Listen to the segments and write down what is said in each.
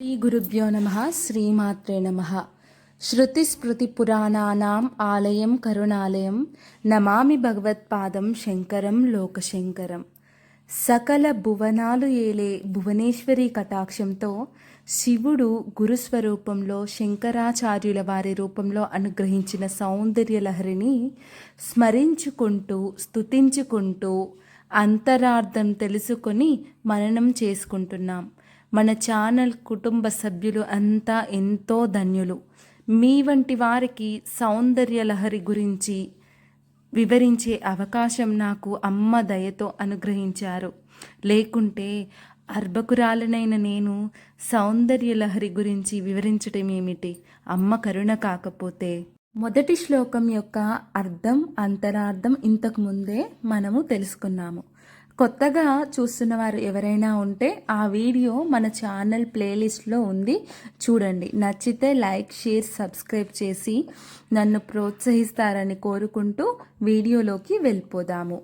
శ్రీ గురుభ్యో నమ శ్రీమాత్రే నమ పురాణానాం ఆలయం కరుణాలయం నమామి భగవత్పాదం శంకరం లోకశంకరం సకల భువనాలు ఏలే భువనేశ్వరి కటాక్షంతో శివుడు గురుస్వరూపంలో శంకరాచార్యుల వారి రూపంలో అనుగ్రహించిన సౌందర్యలహరిని స్మరించుకుంటూ స్తుతించుకుంటూ అంతరార్థం తెలుసుకొని మననం చేసుకుంటున్నాం. మన ఛానల్ కుటుంబ సభ్యులు అంతా ఎంతో ధన్యులు. మీ వంటి వారికి సౌందర్య లహరి గురించి వివరించే అవకాశం నాకు అమ్మ దయతో అనుగ్రహించారు. లేకుంటే అర్భకురాలనైన నేను సౌందర్య లహరి గురించి వివరించటం ఏమిటి అమ్మ కరుణ కాకపోతే. మొదటి శ్లోకం యొక్క అర్థం అంతరార్థం ఇంతకు ముందే మనము తెలుసుకున్నాము. కొత్తగా చూస్తున్న వారు ఎవరైనా ఉంటే ఆ వీడియో మన ఛానల్ ప్లేలిస్ట్లో ఉంది. చూడండి. నచ్చితే లైక్ షేర్ సబ్స్క్రైబ్ చేసి నన్ను ప్రోత్సహిస్తారని కోరుకుంటూ వీడియోలోకి వెళ్ళిపోదాము.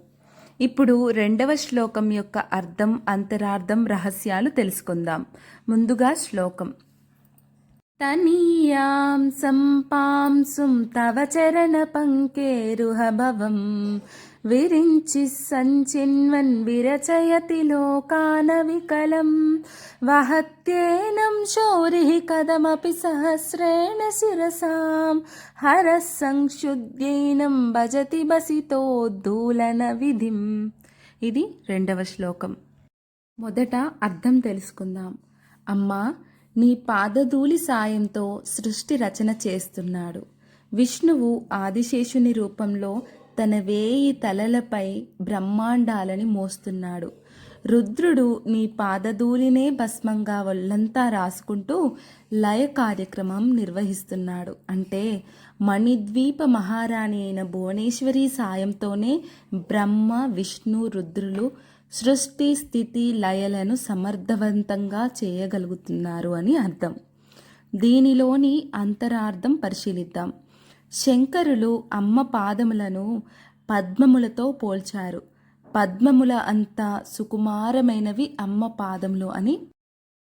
ఇప్పుడు రెండవ శ్లోకం యొక్క అర్థం అంతరార్థం రహస్యాలు తెలుసుకుందాం. ముందుగా శ్లోకం. తనీయాం సంపాంసుం తవ చరణ పంకేరుహభవం విరించి సంచిన్వన్ విరచయతి లోకాన వికలం వహత్యేనం శౌరి కదమపి సహస్రేణ శిరసాం. హర సంక్షుద్యైనం భజతి దూలన విధిం. ఇది రెండవ శ్లోకం. మొదట అర్థం తెలుసుకుందాం. అమ్మా నీ పాదధూళి సాయంతో సృష్టి రచన చేస్తున్నాడు. విష్ణువు ఆదిశేషుని రూపంలో తన వేయి తలలపై బ్రహ్మాండాలని మోస్తున్నాడు. రుద్రుడు నీ పాదధూళినే భస్మంగా ఒళ్ళంతా రాసుకుంటూ లయ కార్యక్రమం నిర్వహిస్తున్నాడు. అంటే మణిద్వీప మహారాణి అయిన భువనేశ్వరి సాయంతోనే బ్రహ్మ విష్ణు రుద్రులు సృష్టి స్థితి లయలను సమర్థవంతంగా చేయగలుగుతున్నారు అని అర్థం. దీనిలోని అంతరార్థం పరిశీలిద్దాం. శంకరులు అమ్మ పాదములను పద్మములతో పోల్చారు. పద్మముల అంత సుకుమారమైనవి అమ్మ పాదములు అని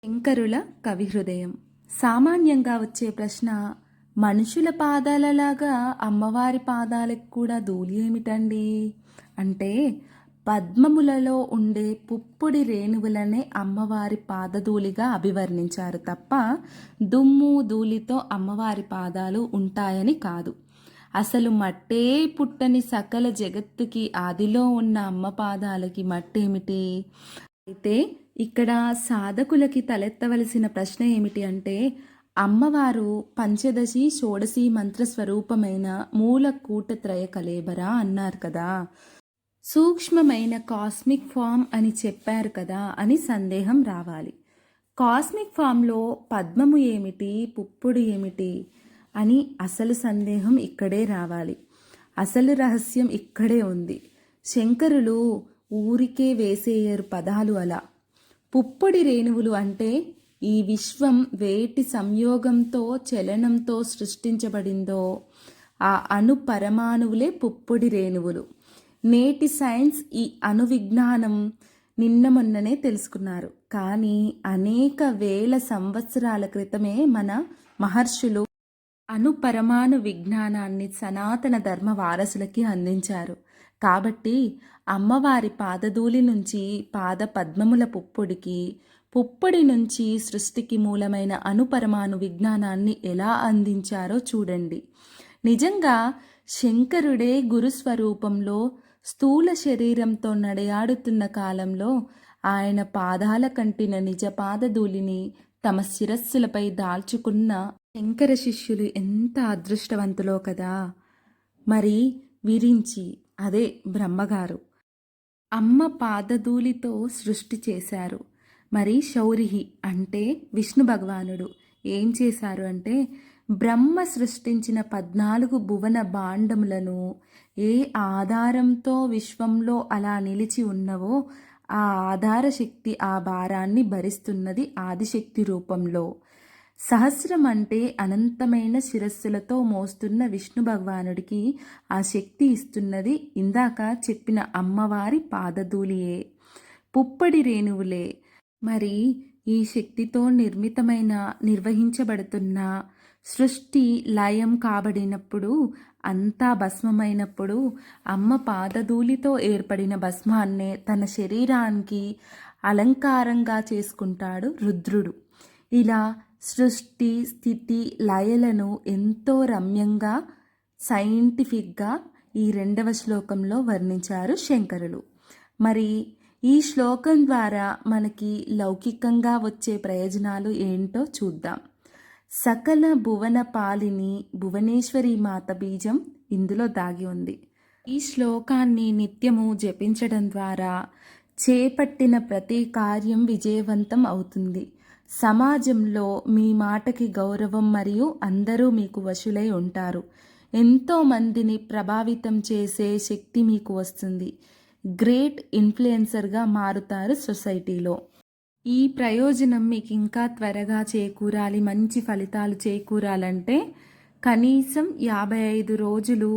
శంకరుల కవి హృదయం. సామాన్యంగా వచ్చే ప్రశ్న మనుషుల పాదాలలాగా అమ్మవారి పాదాలకు కూడా ధూళి ఏమిటండి? అంటే పద్మములలో ఉండే పుప్పొడి రేణువులనే అమ్మవారి పాదధూళిగా అభివర్ణించారు తప్ప దుమ్ము ధూళితో అమ్మవారి పాదాలు ఉంటాయని కాదు. అసలు మట్టే పుట్టని సకల జగత్తుకి ఆదిలో ఉన్న అమ్మ పాదాలకి మట్టేమిటి? అయితే ఇక్కడ సాధకులకి తలెత్తవలసిన ప్రశ్న ఏమిటి అంటే అమ్మవారు పంచదశి షోడశి మంత్ర స్వరూపమైన మూల కూటత్రయ కలేబరా అన్నారు కదా. సూక్ష్మమైన కాస్మిక్ ఫామ్ అని చెప్పారు కదా అని సందేహం రావాలి. కాస్మిక్ ఫామ్లో పద్మము ఏమిటి పుప్పుడు ఏమిటి అని అసలు సందేహం ఇక్కడే రావాలి. అసలు రహస్యం ఇక్కడే ఉంది. శంకరులు ఊరికే వేసేయరు పదాలు అలా. పుప్పొడి రేణువులు అంటే ఈ విశ్వం వేటి సంయోగంతో చలనంతో సృష్టించబడిందో ఆ అణు పరమాణువులే పుప్పొడి రేణువులు. నేటి సైన్స్ ఈ అణువిజ్ఞానం నిన్న మొన్ననే తెలుసుకున్నారు. కానీ అనేక వేల సంవత్సరాల క్రితమే మన మహర్షులు అణు పరమాణు విజ్ఞానాన్ని సనాతన ధర్మ వారసులకి అందించారు. కాబట్టి అమ్మవారి పాదధూళి నుంచి పాద పద్మముల పుప్పొడికి పుప్పొడి నుంచి సృష్టికి మూలమైన అణుపరమాణు విజ్ఞానాన్ని ఎలా అందించారో చూడండి. నిజంగా శంకరుడే గురుస్వరూపంలో స్థూల శరీరంతో నడయాడుతున్న కాలంలో ఆయన పాదాల కంటిన నిజ పాదధూళిని తమ శిరస్సులపై దాల్చుకున్న శంకర శిష్యులు ఎంత అదృష్టవంతులో కదా! మరి విరించి అదే బ్రహ్మగారు. అమ్మ పాదధూళితో సృష్టి చేశారు. మరి శౌరిహి అంటే విష్ణు భగవానుడు. ఏం చేశారు అంటే బ్రహ్మ సృష్టించిన పద్నాలుగు భువన భాండములను ఏ ఆధారంతో విశ్వంలో అలా నిలిచి ఉన్నవో ఆ ఆధార శక్తి ఆ భారాన్ని భరిస్తున్నది ఆదిశక్తి రూపంలో. సహస్రం అంటే అనంతమైన శిరస్సులతో మోస్తున్న విష్ణు భగవానుడికి ఆ శక్తి ఇస్తున్నది ఇందాక చెప్పిన అమ్మవారి పాదధూలియే పుప్పడి రేణువులే. మరి ఈ శక్తితో నిర్మితమైన నిర్వహించబడుతున్న సృష్టి లయం కాబడినప్పుడు అంతా భస్మమైనప్పుడు అమ్మ పాదధూళితో ఏర్పడిన భస్మాన్నే తన శరీరానికి అలంకారంగా చేసుకుంటాడు రుద్రుడు. ఇలా సృష్టి స్థితి లయలను ఎంతో రమ్యంగా సైంటిఫిక్గా ఈ రెండవ శ్లోకంలో వర్ణించారు శంకరులు. మరి ఈ శ్లోకం ద్వారా మనకి లౌకికంగా వచ్చే ప్రయోజనాలు ఏంటో చూద్దాం. సకల భువన పాలిని భువనేశ్వరి మాత బీజం ఇందులో దాగి ఉంది. ఈ శ్లోకాన్ని నిత్యము జపించడం ద్వారా చేపట్టిన ప్రతి కార్యం విజయవంతం అవుతుంది. సమాజంలో మీ మాటకి గౌరవం మరియు అందరూ మీకు వశులై ఉంటారు. ఎంతో మందిని ప్రభావితం చేసే శక్తి మీకు వస్తుంది. గ్రేట్ ఇన్ఫ్లుయెన్సర్గా మారుతారు సొసైటీలో. ఈ ప్రయోజనం మీకు ఇంకా త్వరగా చేకూరాలి మంచి ఫలితాలు చేకూరాలంటే కనీసం యాభై ఐదు రోజులు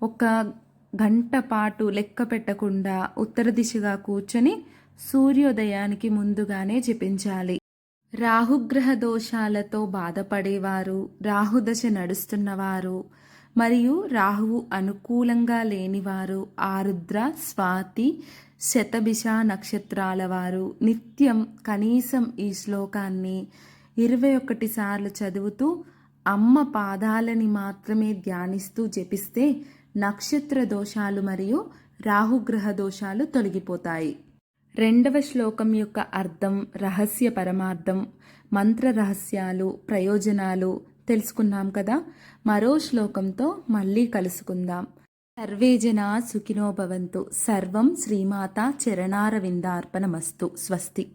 ఒక గంట పాటు లెక్క పెట్టకుండా ఉత్తర దిశగా కూర్చొని సూర్యోదయానికి ముందుగానే జపించాలి. రాహుగ్రహ దోషాలతో బాధపడేవారు రాహుదశ నడుస్తున్నవారు మరియు రాహువు అనుకూలంగా లేనివారు ఆరుద్ర స్వాతి శతభిష నక్షత్రాల వారు నిత్యం కనీసం ఈ శ్లోకాన్ని ఇరవై ఒకటి సార్లు చదువుతూ అమ్మ పాదాలని మాత్రమే ధ్యానిస్తూ జపిస్తే నక్షత్ర దోషాలు మరియు రాహుగ్రహ దోషాలు తొలగిపోతాయి. రెండవ శ్లోకం యొక్క అర్థం రహస్య పరమార్థం మంత్ర రహస్యాలు ప్రయోజనాలు తెలుసుకున్నాం కదా? మరో శ్లోకంతో మళ్ళీ కలుసుకుందాం. సర్వే జనా సుఖినో భవంతు. సర్వం శ్రీమాత చరణారవిందార్పణమస్తు. స్వస్తి.